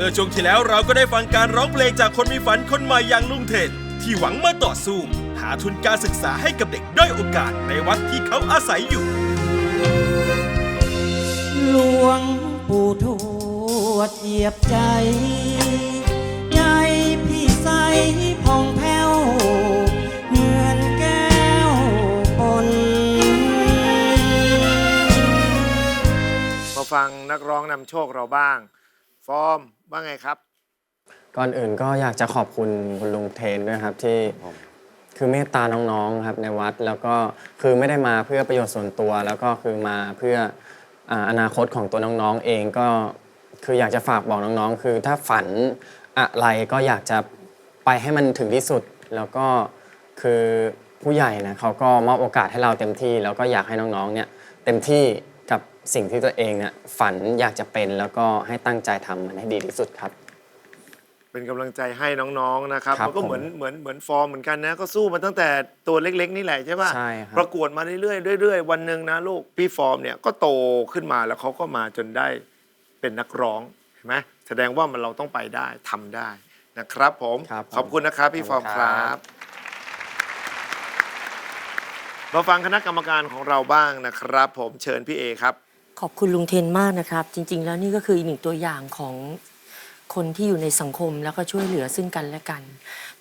มื่อช่วงที่แล้วเราก็ได้ฟังการร้องเพลงจากคนมีฝันคนใหม่อย่างลุงเทนที่หวังมาต่อสู้ หาทุนการศึกษาให้กับเด็กด้อยโอกาสในวัดที่เขาอาศัยอยู่ หลวงปู่ทวดเหยียบใจ ใจพี่ใสผ่องแผ้วเหมือนแก้วปน มาฟังนักร้องนำโชคเราบ้าง ฟอร์ม ว่าไงครับ ก่อนอื่นก็อยากจะขอบคุณคุณลุงเทนด้วยครับที่คือเมตตาน้องๆครับในวัดแล้วก็คือไม่ได้มาเพื่อประโยชน์ส่วนตัว แล้วก็คือมาเพื่ออ่าอนาคตของตัวน้องๆเองก็คืออยากจะฝากบอกน้องๆ คือถ้าฝันอะไรก็อยากจะไปให้มันถึงที่สุด แล้วก็คือผู้ใหญ่นะเขาก็มอบโอกาสให้เราเต็มที่ แล้วก็อยากให้น้องๆเนี่ยเต็มที่กับ สิ่งที่ตัวเองเนี่ยฝันอยากจะเป็นแล้วก็ให้ตั้งใจทำมันให้ดีที่สุดครับ เป็นกำลังใจให้น้องๆนะครับครับมันก็เหมือนผมเหมือนเหมือนฟอร์มเหมือนกันนะ ก็สู้มาตั้งแต่ตัวเล็ก ๆ นี่แหละใช่ป่ะใช่ครับ ประกวดมาเรื่อยๆเรื่อยๆวันหนึ่งนะลูกพี่ฟอร์มเนี่ยก็โตขึ้นมาแล้วเขาก็มาจนได้เป็นนักร้องเห็นไหมแสดงว่ามันเราต้องไปได้ทำได้นะครับ ผมครับผมขอบคุณนะครับพี่ฟอร์มขอบคคุณครัรับ บ มาฟังคณะกรรมการของเราบ้างนะครับ ผมเชิญพี่เอครับ ขอบคุณลุงเทนมากนะครับ จริง ๆ แล้วนี่ก็คืออีกหนึ่งตัวอย่างของคนที่อยู่ในสังคมแล้วก็ช่วยเหลือซึ่งกันและกัน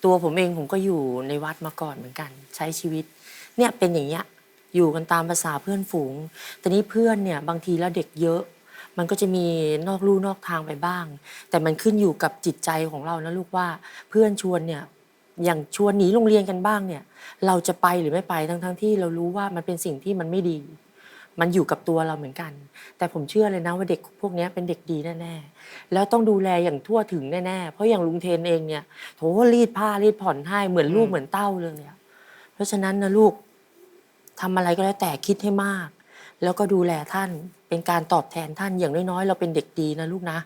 ตัวผมเองผมก็อยู่ในวัดมาก่อนเหมือนกัน ใช้ชีวิต เนี่ยเป็นอย่างเงี้ยอยู่กันตามภาษาเพื่อนฝูงแต่นี้เพื่อนเนี่ยบางทีแล้วเด็กเยอะ มันก็จะมีนอกลู่นอกทางไปบ้าง แต่มันขึ้นอยู่กับจิตใจของเรานะลูกว่าเพื่อนชวนเนี่ยอย่างชวนหนีโรงเรียนกันบ้างเนี่ย เราจะไปหรือไม่ไปทั้งๆที่เรารู้ว่ามันเป็นสิ่งที่มันไม่ดี มันอยู่กับตัวเราเหมือนกัน แต่ผมเชื่อเลยนะว่าเด็กพวกนี้เป็นเด็กดีแน่ๆแล้วต้องดูแลอย่างทั่วถึงแน่ๆเพราะอย่างลุงเทนเองเนี่ยโถรีดผ้ารีดผ่อนให้เหมือนลูกเหมือนเต้าเลยอะเพราะฉะนั้นนะลูกทำอะไรก็แล้วแต่คิดให้มาก แล้วก็ดูแลท่านเป็นการตอบแทนท่านอย่างน้อยๆ เราเป็นเด็กดีนะลูกนะ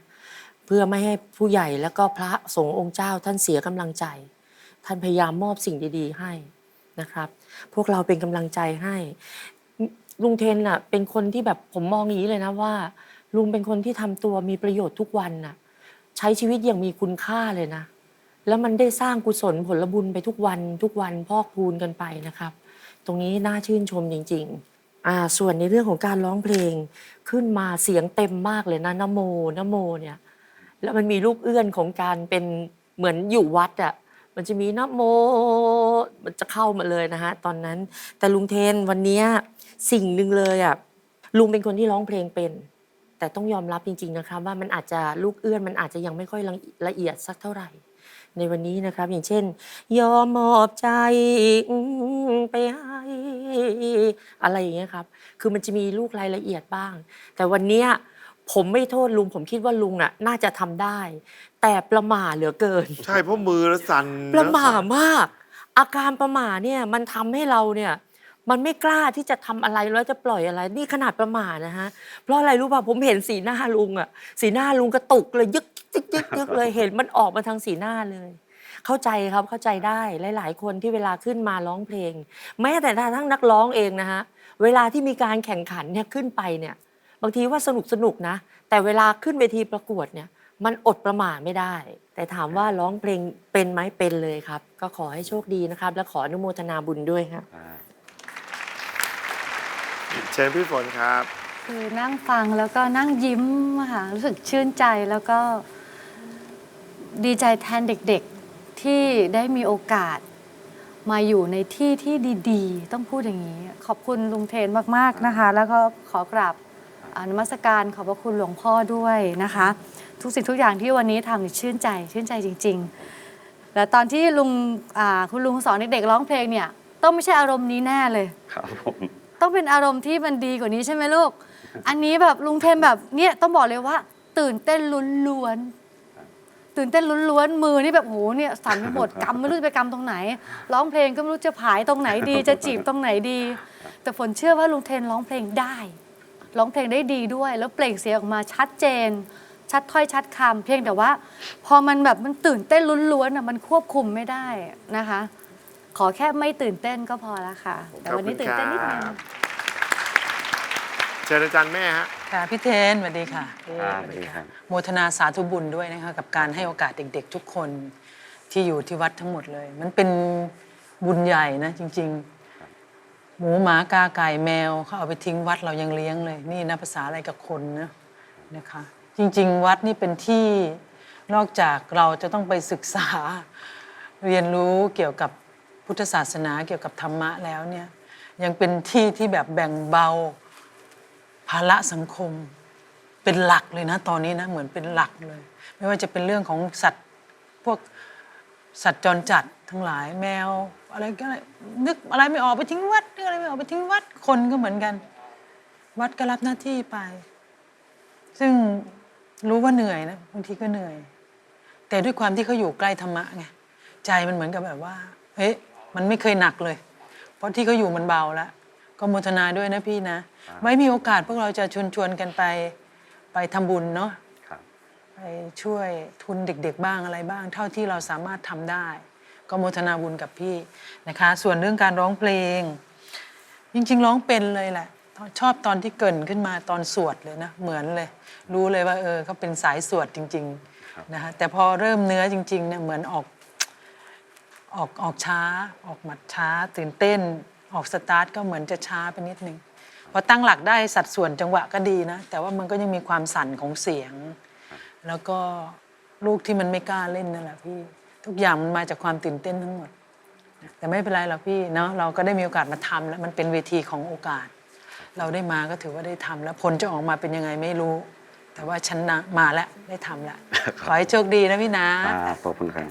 เพื่อไม่ให้ผู้ใหญ่แล้วก็พระสงฆ์องค์เจ้าท่านเสียกำลังใจ ท่านพยายามมอบสิ่งดี ๆ ให้นะครับ พวกเราเป็นกำลังใจให้ ลุงเทนน่ะ เป็นคนที่แบบผมมองอย่างนี้เลยนะว่า ลุงเป็นคนที่ทำตัวมีประโยชน์ทุกวันน่ะ ใช้ชีวิตอย่างมีคุณค่าเลยนะ แล้วมันได้สร้างกุศลผลบุญไปทุกวัน ทุกวันพอกพูนกันไปนะครับ ตรงนี้น่าชื่นชมจริง ๆ อ่า ส่วนในเรื่องของการร้องเพลงขึ้นมาเสียงเต็มมากเลยนะนโมนโมเนี่ย แล้วมันมีลูกเอื้อนของการเป็นเหมือนอยู่วัดอะ่ะ มันจะมีนะโมมันจะเข้ามาเลยนะฮะตอนนั้น แต่ลุงเทนวันนี้สิ่งหนึ่งเลยอะ่ะลุงเป็นคนที่ร้องเพลงเป็น แต่ต้องยอมรับจริง ๆนะครับ ว่ามันอาจจะลูกเอื้อนมันอาจจะยังไม่ค่อยละละเอียดสักเท่าไหร่ ในวันนี้นะครับ อย่างเช่น ยอมมอบใจไปให้อะไรอย่างเงี้ยครับ คือมันจะมีลูกรายละเอียดบ้าง แต่วันเนี้ย ผมไม่โทษลุง ผมคิดว่าลุงน่ะ น่าจะทำได้ แต่ประหม่าเหลือเกิน ใช่เพราะมือแล้วสั่นประหม่ามาก อาการประหม่าเนี่ยมันทำให้เราเนี่ย มันไม่กล้าที่จะทำอะไรแล้วจะปล่อยอะไร นี่ขนาดประหม่านะฮะเพราะอะไรรู้ป่ะผมเห็นสีหน้าลุงอะสีหน้าลุงกระตุกเลยยึกยึกยึกยึกเลยเห็นมันออกมาทางสีหน้าเลยเข้าใจครับเข้าใจได้หลาย ๆ คนที่เวลาขึ้นมาร้องเพลง แม้แต่ทั้งนักร้องเองนะฮะเวลาที่มีการแข่งขันเนี่ยขึ้นไปเนี่ย บางทีว่าสนุกสนุกนะ แต่เวลาขึ้นเวทีประกวดเนี่ย มันอดประมาทไม่ได้ แต่ถามว่าร้องเพลงเป็นไหมเป็นเลยครับ ก็ขอให้โชคดีนะครับ และขออนุโมทนาบุญด้วยครับเชิญพี่ฝนครับ คือนั่งฟังแล้วก็นั่งยิ้มอะค่ะรู้สึกชื่นใจแล้วก็ ดีใจแทนเด็กๆที่ได้มีโอกาสมาอยู่ในที่ที่ดี ๆ ต้องพูดอย่างนี้ ขอบคุณลุงเทนมาก ๆ นะคะ แล้วก็ขอกราบอา นมัสการขอบพระคุณหลวงพ่อด้วยนะคะ ทุกสิ่งทุกอย่างที่วันนี้ทำชื่นใจชื่นใจจริง ๆ แล้วตอนที่ลุงอ่าคุณลุงสอนเด็กๆร้องเพลงเนี่ย ต้องไม่ใช่อารมณ์นี้แน่เลย ครับผมต้องเป็นอารมณ์ที่มันดีกว่านี้ใช่ไหมลูก อันนี้แบบลุงเทนแบบเนี่ยต้องบอกเลยว่า ตื่นเต้นล้วนๆตื่นเต้นล้วนๆมือนี่แบบโหเนี่ยสั่นไปหมดกำไม่รู้จะไปกำตรงไหน ร้องเพลงก็ไม่รู้จะผายตรงไหนดี จะจีบตรงไหนดี แต่ฝนเชื่อว่าลุงเทนร้องเพลงได้ ร้องเพลงได้ดีด้วย แล้วเปล่งเสียงออกมาชัดเจน ชัดถ้อยชัดคำเพียงแต่ว่า พอมันแบบมันตื่นเต้นล้วนๆอะมันควบคุมไม่ได้นะคะ ขอแค่ไม่ตื่นเต้นก็พอละค่ะ แต่วันนี้ตื่นเต้นนิดนึงเชิชิญอาจารย์แม่ฮะ ค่ะพี่เทนสวัสดีค่ะพี่ครับสวัสดีสวัสดีครัค่ะบโมทนาสาธุบุญด้วยนะคะ กับการให้โอกาสเด็ก ๆ ทุกคนที่อยู่ที่วัดทั้งหมดเลย มันเป็นบุญใหญ่นะจริง ๆ หมูหมากาไก่แมวเขาเอาไปทิ้งวัดเรายังเลี้ยงเลย นี่นะภาษาอะไรกับคนนะนะคะ จริง ๆ วัดนี่เป็นที่นอกจากเราจะต้องไปศึกษา เรียนรู้เกี่ยวกับพุทธศาสนาเกี่ยวกับธรรมะแล้วเนี่ยยังเป็นที่ที่แบบแบ่งเบาภาระสังคมเป็นหลักเลยนะตอนนี้นะเหมือนเป็นหลักเลย ไม่ว่าจะเป็นเรื่องของสัตว์พวกสัตว์จรจัด ทั้งหลายแมว อะไรก็อะไรนึกอะไรไม่ออกไปทิ้งวัดนึกอะไรไม่ออกไปทิ้งวัดคนก็เหมือนกัน วัดก็รับหน้าที่ไป ซึ่งรู้ว่าเหนื่อยนะบางทีก็เหนื่อย แต่ด้วยความที่เขาอยู่ใกล้ธรรมะไงใจมันเหมือนกับแบบว่าเฮ้ยมันไม่เคยหนักเลย เพราะที่เขาอยู่มันเบาแล้วก็โมทนาด้วยนะพี่นะ ไว้มีโอกาสพวกเราจะชวนชวนๆกันไป ไปทำบุญเนาะครับไปช่วยทุนเด็ก ๆ บ้างอะไรบ้าง เท่าที่เราสามารถทำได้ ก็โมทนาบุญกับพี่นะคะ ส่วนเรื่องการร้องเพลง จริงๆ ร้องเป็นเลยแหละ ชอบตอนที่เกรินขึ้นมาตอนสวดเลยนะ เหมือนเลย รู้เลยว่าเออเขาเป็นสายสวดจริงๆนะคะแต่พอเริ่มเนื้อจริงๆเนี่ยเหมือนออกออกออกช้า ออกหมัดช้า ตื่นเต้น ออกสตาร์ทก็เหมือนจะช้าไปนิดนึงพอตั้งหลักได้สัดส่วนจังหวะก็ดีนะ แต่ว่ามันก็ยังมีความสั่นของเสียง แล้วก็ลูกที่มันไม่กล้าเล่นนั่นแหละพี่ ทุกอย่างมันมาจากความตื่นเต้นทั้งหมด แต่ไม่เป็นไรหรอกพี่เนาะเราก็ได้มีโอกาสมาทำแล้วมันเป็นเวทีของโอกาส เราได้มาก็ถือว่าได้ทำแล้วผลจะออกมาเป็นยังไงไม่รู้ แต่ว่าฉันนะมาแล้วได้ทำแล้วขอให้โชคดีนะพี่นะ ครับขอบคุณครับ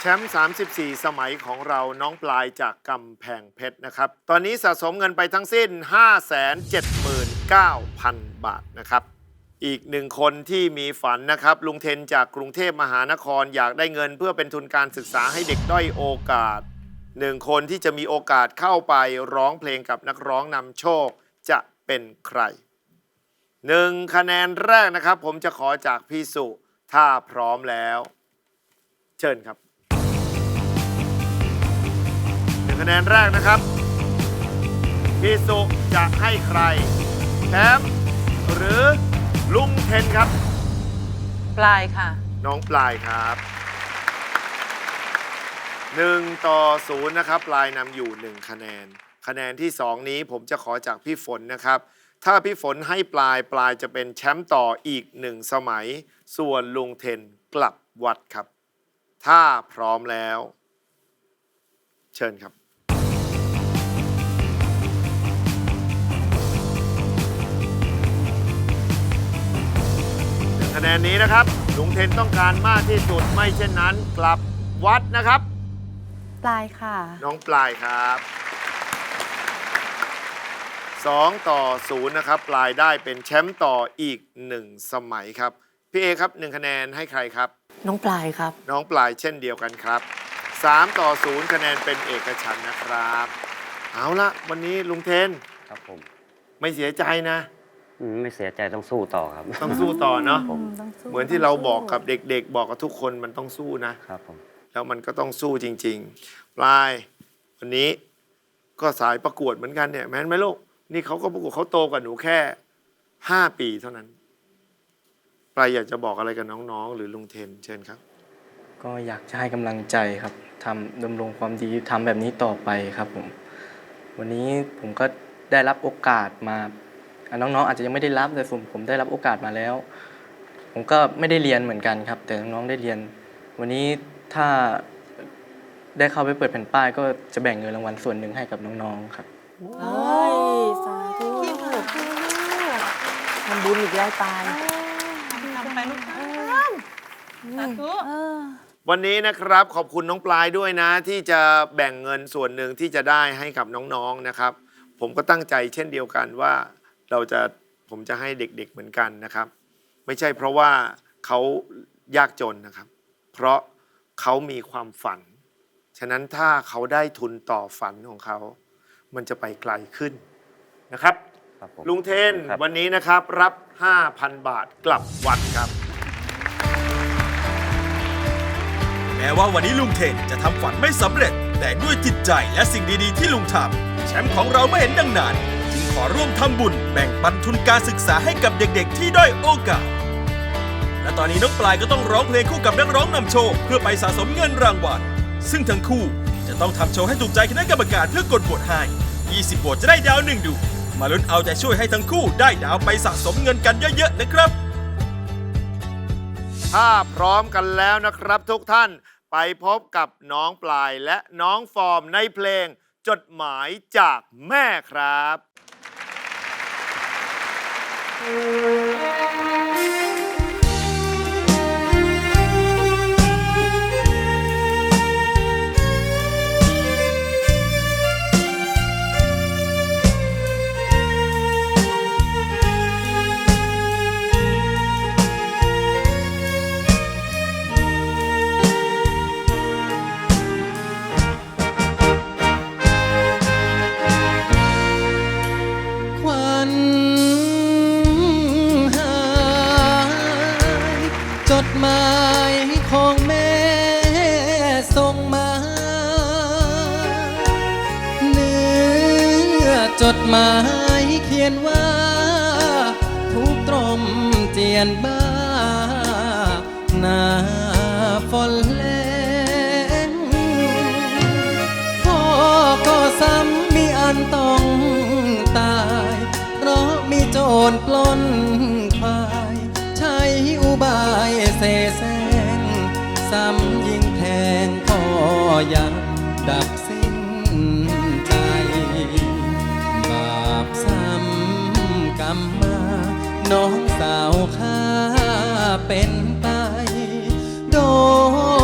แชมป์ 34 สมัยของเราน้องปลายจากกำแพงเพชรนะครับ ตอนนี้สะสมเงินไปทั้งสิ้น 579,000 บาทนะครับ อีกหนึ่งคนที่มีฝันนะครับ ลุงเทนจากกรุงเทพมหานครอยากได้เงินเพื่อเป็นทุนการศึกษาให้เด็กด้อยโอกาสหนึ่งคนที่จะมีโอกาสเข้าไปร้องเพลงกับนักร้องนำโชคจะเป็นใครหนึ่งคะแนนแรกนะครับ ผมจะขอจากพี่สุ ถ้าพร้อมแล้ว เชิญครับหนึ่งคะแนนแรกนะครับ พี่สุจะให้ใครแชมป์หรือ ลุงเทนครับ ปลายค่ะ น้องปลายครับหนึ่งต่อศูนย์นะครับ ปลายนำอยู่หนึ่งคะแนน คะแนนที่สองนี้ผมจะขอจากพี่ฝนนะครับ ถ้าพี่ฝนให้ปลายปลายจะเป็นแชมป์ต่ออีกหนึ่งสมัย ส่วนลุงเทนกลับวัดครับ ถ้าพร้อมแล้ว เชิญครับ คะแนนนี้นะครับลุงเทนต้องการมากที่สุดไม่เช่นนั้น กลับวัดนะครับ ปลายค่ะ น้องปลายครับสองต่อศูนย์นะครับ ปลายได้เป็นแชมป์ต่ออีกหนึ่งสมัยครับ พี่เอครับหนึ่งคะแนนให้ใครครับ น้องปลายครับ น้องปลายเช่นเดียวกันครับสามต่อศูนย์คะแนนเป็นเอกฉันท์นะครับ เอาละวันนี้ลุงเทนครับผม ไม่เสียใจนะอืม ไม่เสียใจต้องสู้ต่อครับ ต้องสู้ต่อเนาะผมเหมือนที่เราบอกกับเด็ก ๆ บอกกับทุกคนมันต้องสู้นะครับผม แล้วมันก็ต้องสู้จริง ๆ ปลายวันนี้ก็สายประกวดเหมือนกันเนี่ยแม้นไหมลูกนี่เขาก็ประกวดเขาโตกว่าหนูแค่ห้าปีเท่านั้น ปลายอยากจะบอกอะไรกับน้องๆ หรือลุงเทนเชิญครับ ก็อยากจะให้กำลังใจครับทำดำรงความดีทำแบบนี้ต่อไปครับผม วันนี้ผมก็ได้รับโอกาสมาอะ น้องๆอาจจะยังไม่ได้รับแต่ผมผมได้รับโอกาสมาแล้ว ผมก็ไม่ได้เรียนเหมือนกันครับ แต่น้องๆได้เรียน วันนี้ถ้าได้เข้าไปเปิดแผ่นป้าย ก็จะแบ่งเงินรางวัลส่วนหนึ่งให้กับน้องๆครับเอ้ยสาธุทำบุญอีกแล้วตายทำไปลูกทำสาธุวันนี้นะครับขอบคุณน้องปลายด้วยนะ ที่จะแบ่งเงินส่วนหนึ่งที่จะได้ให้กับน้องๆนะครับ ผมก็ตั้งใจเช่นเดียวกันว่า เราจะผมจะให้เด็กๆเหมือนกันนะครับ ไม่ใช่เพราะว่าเขายากจนนะครับ เพราะเขามีความฝัน ฉะนั้นถ้าเขาได้ทุนต่อฝันของเขา มันจะไปไกลขึ้นนะครับ ครับผมลุงเทนครับ วันนี้นะครับรับ 5,000 บาทกลับวัดครับ แม้ว่าวันนี้ลุงเทนจะทำฝันไม่สำเร็จ แต่ด้วยจิตใจและสิ่งดีๆที่ลุงทำแชมป์ของเราไม่เห็นดังนานจึงขอร่วมทำบุญ แบ่งปันทุนการศึกษาให้กับเด็กๆ ที่ด้อยโอกาส และตอนนี้น้องปลายก็ต้องร้องเพลงคู่กับนักร้องนำโชว์เพื่อไปสะสมเงินรางวัล ซึ่งทั้งคู่จะต้องทำโชว์ให้ถูกใจคณะกรรมการเพื่อกดโหวตให้ 20โหวตจะได้ดาวหนึ่งดวงมาลุ้นเอาใจช่วยให้ทั้งคู่ได้ดาวไปสะสมเงินกันเยอะๆนะครับ ถ้าพร้อมกันแล้วนะครับทุกท่านไปพบกับน้องปลายและน้องฟอร์มในเพลงจดหมายจากแม่ครับ ค จดหมายเขียนว่า ทุกตรมเจียนบ้าหน้าฝนแลงพ่อก็ซ้ำมีอันต้องตาย เพราะมีโจรปล้นควาย ใช้อุบายเสแสร้งซ้ำยิงแทงพ่อยังามมา น้องสาวข้าเป็นไปโดน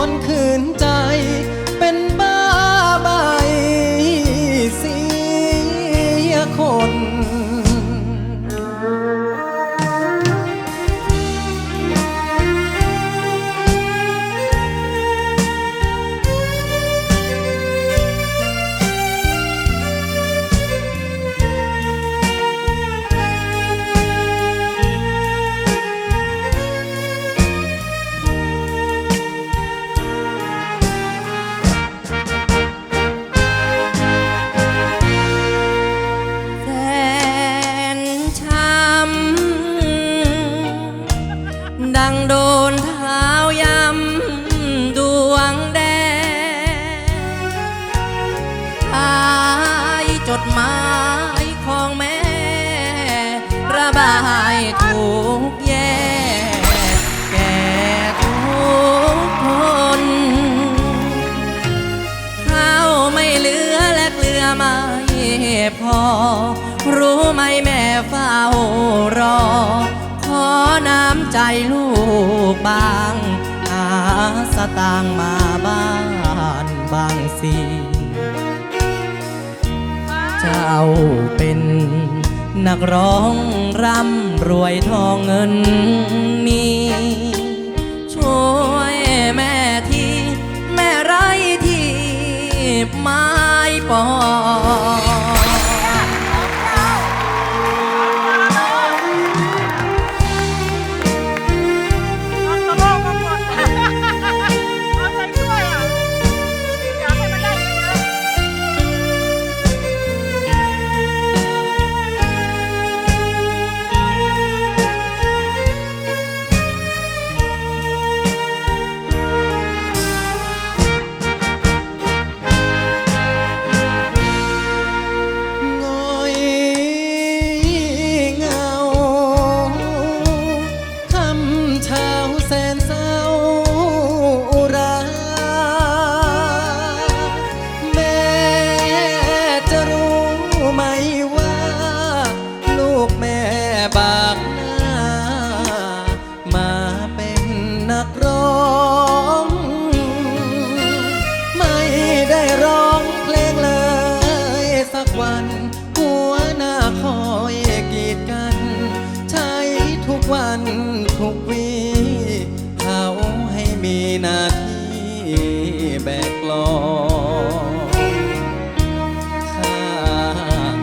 ใจลูกบางหาสตางค์มาบ้านบางสิเจ้าเป็นนักร้องร่ำรวยทองเงินมีช่วยแม่ทีแม่ไรที่ไม้ปอลู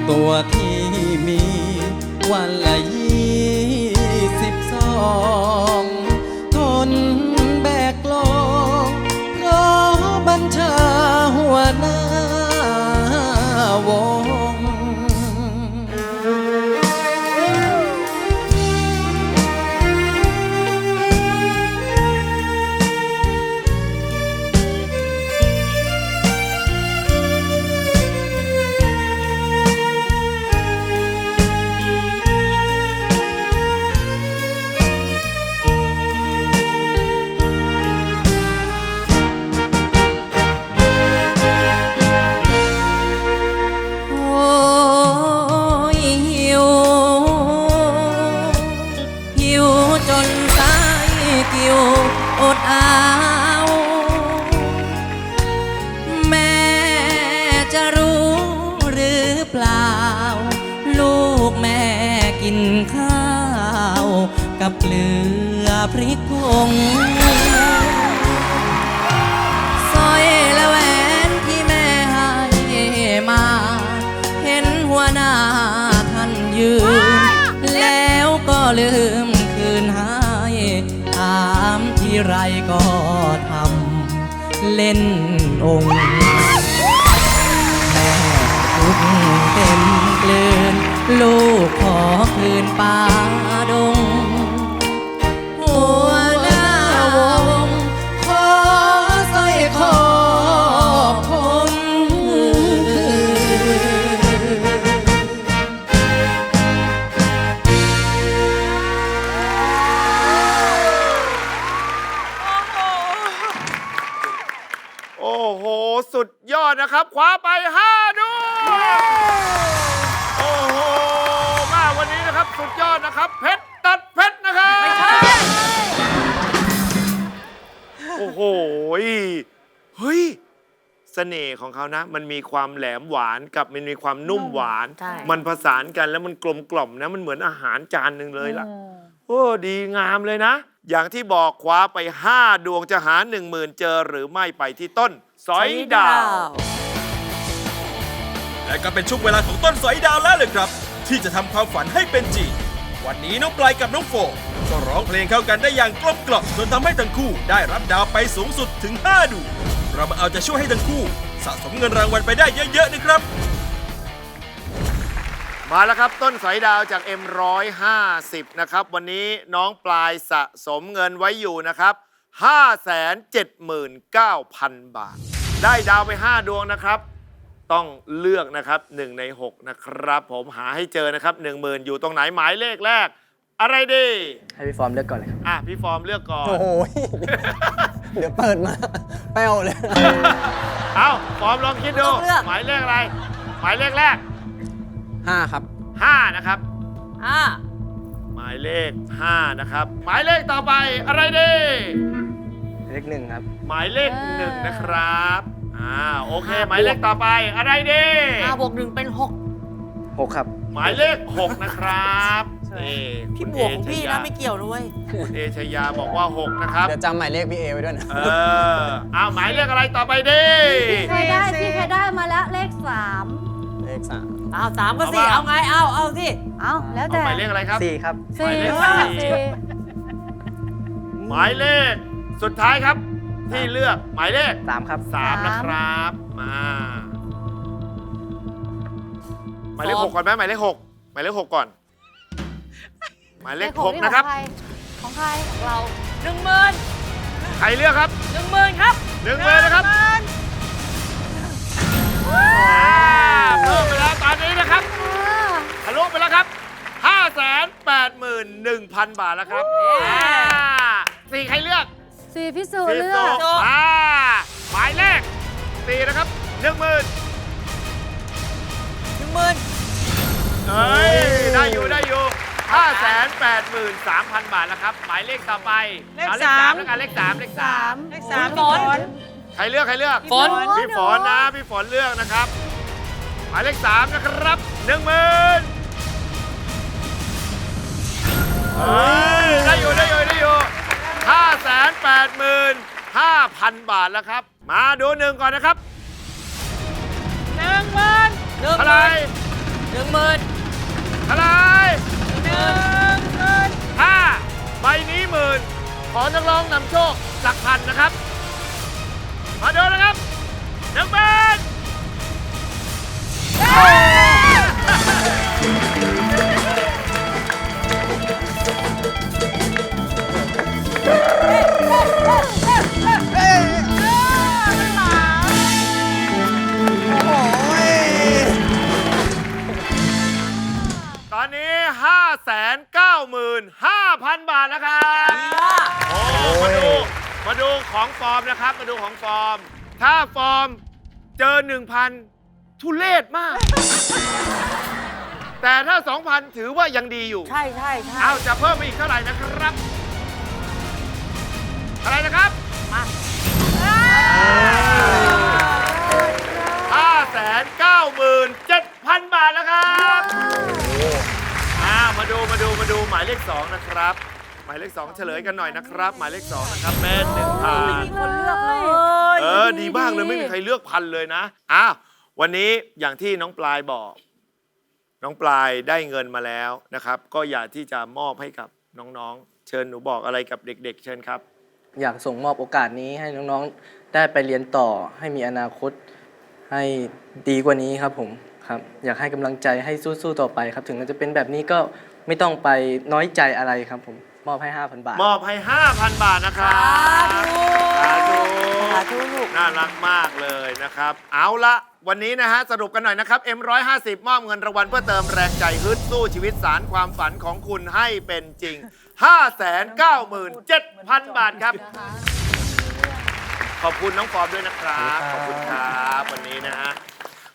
ตัวที่มีวันละยี่สิบสอง เต็มเกลืนลูกขอคืนป่าดง หัวหน้าวงขอสร้อยคอผมคืนโอ้โห สุดยอดนะครับ คว้าไป5ด ครับ เพชรตัดเพชรนะครับโอ้โหเฮ้ยเสน่ห์ของเขานะ มันมีความแหลมหวานกับมันมีความนุ่มหวาน ใช่ มันผสานกันแล้วมันกลมกล่อมนะ มันเหมือนอาหารจานหนึ่งเลยล่ะ โอ้ดีงามเลยนะ อย่างที่บอกคว้าไป 5 ดวงจะหา 1 0,000 เจอหรือไม่ไปที่ต้น สอยดาว และก็เป็นช่วงเวลาของต้นสอยดาวแล้วเลยครับ ที่จะทำความฝันให้เป็นจริง วันนี้น้องปลายกับน้องโฟก็ร้องเพลงเข้ากันได้อย่างกลมกล่อมจนทำให้ทั้งคู่ได้รับดาวไปสูงสุดถึง 5 ดวงเรามาเอาใจะช่วยให้ทั้งคู่ สะสมเงินรางวัลไปได้เยอะๆนะครับ มาแล้วครับต้นสอยดาวจาก M150 นะครับ วันนี้น้องปลายสะสมเงินไว้อยู่นะครับ 579,000 บาท ได้ดาวไป 5 ดวงนะครับ ต้องเลือกนะครับ1ใน 6 นะครับ ผมหาให้เจอนะครับ 10,000 อยู่ตรงไหนหมายเลขแรก อะไรดีให้พี่ฟอร์มเลือกก่อนเลยครับ อะพี่ฟอร์มเลือกก่อน โอ้โห เดี๋ยวเปิดมา แป้วเลย เอาฟอร์มลองคิดดูต้องเลือก หมายเลขอะไร หมายเลขแรก ห้าครับ 5 นะครับ อ่าหมายเลข 5 นะครับ หมายเลขต่อไปอะไรดี เลขหนึ่งครับ หมายเลขเออหนึ่งนะครับ อ่าโอเค หมายเลขต่อไปอะไรดีห้าบวกหนึ่งเป็นหกหกครับหมายเลข6นะครับนี่พี่คุณบวกของเชพี่ยานะไม่เกี่ยวนะเว้ยคุณเอชยาบอกว่า6นะครับเดี๋ยวจำหมายเลขพี่เอไว้ด้วยนะ เอออ้าวหมายเลขอะไรต่อไปดี เคยได้พี่เคยได้มาแล้วเลขสามเลขสามเอาสามก็สี่เอามาเอาไงเอาเอาสิ เอาแล้วเอาแต่หมายเลขอะไรครับ สี่ครับ หมายสี่เลขค่ะสี่ สี่หมายเลขสุดท้ายครับ ที่เลือกหมายเลขสามครับ3นะครับมาหมายเลข6ก่อนไหมหมายเลข6หมายเลข6ก่อน หมายเลขของ6นะครับ ของใครของใครเราหนึ่งหมื่นใครเลือกครับหนึ่งหมื่นครับหนึ่งหมื่นนะครับอ่าเพิ่มไปแล้วตอนนี้นะครับทะลุไปแล้วครับ 581,000 บาทแล้วครับอ่าสี่ใครเลือก สี่พิสูจน์สี่เลืโซอก อ่าหมายเลขสี่นะครับหนึ่งหมื่นหนึ่งหมื่นเอ้ย ได้อยู่ได้อยู่ห้าแสนแปดหมื่นสามพันบาทแล้วครับ หมายเลขต่อไปเลขอสาม แล้วกันเลขสามเลขสาม เลขสามฝน ใครเลือกใครเลือกฝน พี่ฝนนะพี่ฝนเลือกนะครับ หมายเลขสามนะครับหนึ่งหมื่นเฮ้ยได้อยู่ได้อยู่ได้อยู่ ห้าแสนแปดหมื่นห้าพันบาทแล้วครับ มาดูหนึ่งก่อนนะครับหนึ่งหมื่นหนึ่งเท่าหไหรมื่นหนึ่งหมื่นเท่าไหรหนึ่งหมื่นห้าใบนี้หมื่นขอนักร้องนำโชคหลักพันนะครับ มาดูนะครับหนึ่งหมื่น 0 บาทแล้วครับโอ้มาดู มาดูของฟอร์มนะครับ มาดูของฟอร์ม ถ้าฟอร์มเจอ 1,000 ทุเลศมาก แต่ถ้า 2,000 ถือว่ายังดีอยู่ ใช่ใช่ใช่เอาจะเพิ่มไปอีกเท่าไหร่นะครับ อะไรนะครับ มาห้าแสนเก้าหมื่นเจ็ด7,000บาทแล้วครับอ่ามาดูมาดู มาดูหมายเลข2นะครับ หมายเลข2เฉลยกันหน่อยนะครับ หมายเลข2นะครับเป็นหนึ่งพันคนเลือกเลยเออดีมากเลยไม่มีใครเลือกพันเลยนะอ้าววันนี้อย่างที่น้องปลายบอก น้องปลายได้เงินมาแล้วนะครับ ก็อยากที่จะมอบให้กับน้องๆ เชิญหนูบอกอะไรกับเด็ก ๆ เชิญครับ อยากส่งมอบโอกาสนี้ให้น้องๆ ได้ไปเรียนต่อให้มีอนาคตให้ดีกว่านี้ครับผมครับ อยากให้กำลังใจให้สู้ๆต่อไปครับ ถึงมันจะเป็นแบบนี้ก็ ไม่ต้องไปน้อยใจอะไรครับผมมอบให้ 5,000 บาท มอบให้ 5,000 บาทนะครับสาธุสาธุลูกน่ารักมากเลยนะครับ เอาละวันนี้นะฮะ สรุปกันหน่อยนะครับ M150 มอบเงินรางวัลเพื่อเติมแรงใจฮึดสู้ชีวิตสารความฝันของคุณให้เป็นจริง 597,000 บาทครับ ขอบคุณน้องฟอร์มด้วยนะครับ ขอบคุณครับ วันนี้นะฮะ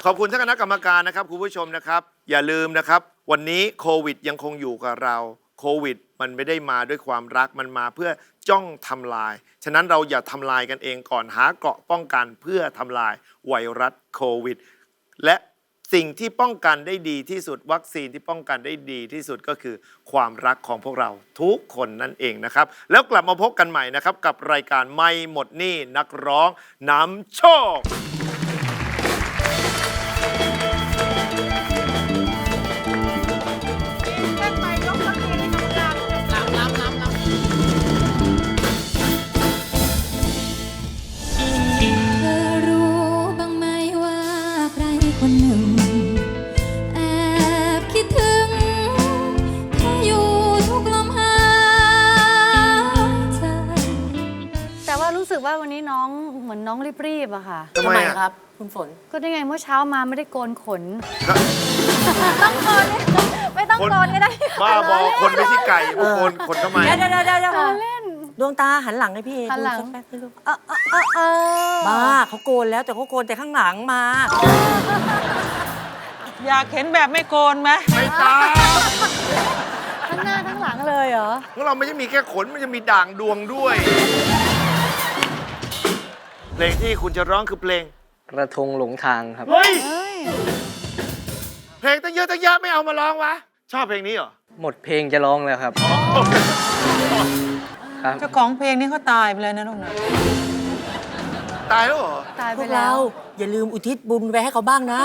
ขอบคุณท่านคณะกรรมการนะครับคุณผู้ชมนะครับ อย่าลืมนะครับ วันนี้โควิดยังคงอยู่กับเราโควิด มันไม่ได้มาด้วยความรักมันมาเพื่อจ้องทำลาย ฉะนั้นเราอย่าทำลายกันเองก่อนหาเกราะป้องกันเพื่อทำลายไวรัสโควิด และสิ่งที่ป้องกันได้ดีที่สุดวัคซีนที่ป้องกันได้ดีที่สุดก็คือความรักของพวกเราทุกคนนั่นเองนะครับ แล้วกลับมาพบกันใหม่นะครับ กับรายการไม่หมดหนี้นักร้องน้ำโชค มือนน้องรีบๆอะค่ะ ทำไมอะ ครับ คุณฝน ก็ได้ไงเมื่อเช้ามาไม่ได้โกนขน ต้องโกนไม่ต้องคนโกนก็ได้ บ้าบอคนไม่ใช่ไก่บางคนคนทำไม เดี๋ยวเดี๋ยวเดี๋ยวเดี๋ยวล้อเล่น ดวงตาหันหลังให้พี่เอหันหลัง ดูสักแป๊บสิลูกเออเออเออเออบ้าเขาโกนแล้วแต่เขาโกนแต่ข้างหลังมา อยากเห็นแบบไม่โกนไหมไม่ตามทั้งหน้าทั้งหลังเลยเหรอของเราไม่ใช่มีแค่ขนมันจะมีด่างดวงด้วย เพลงที่คุณจะร้องคือเพลง กระทงหลงทางครับ เฮ้ยเฮ้ยเพลงตั้งเยอะตั้งแยะไม่เอามาร้องวะ ชอบเพลงนี้เหรอ หมดเพลงจะร้องแล้วครับ ครับ เจ้าของเพลงนี้เขาตายไปเลยนะลูกนะตายแล้วเหรอ ตายพไปวกแล้เราว อย่าลืมอุทิศบุญไปให้เขาบ้างนะ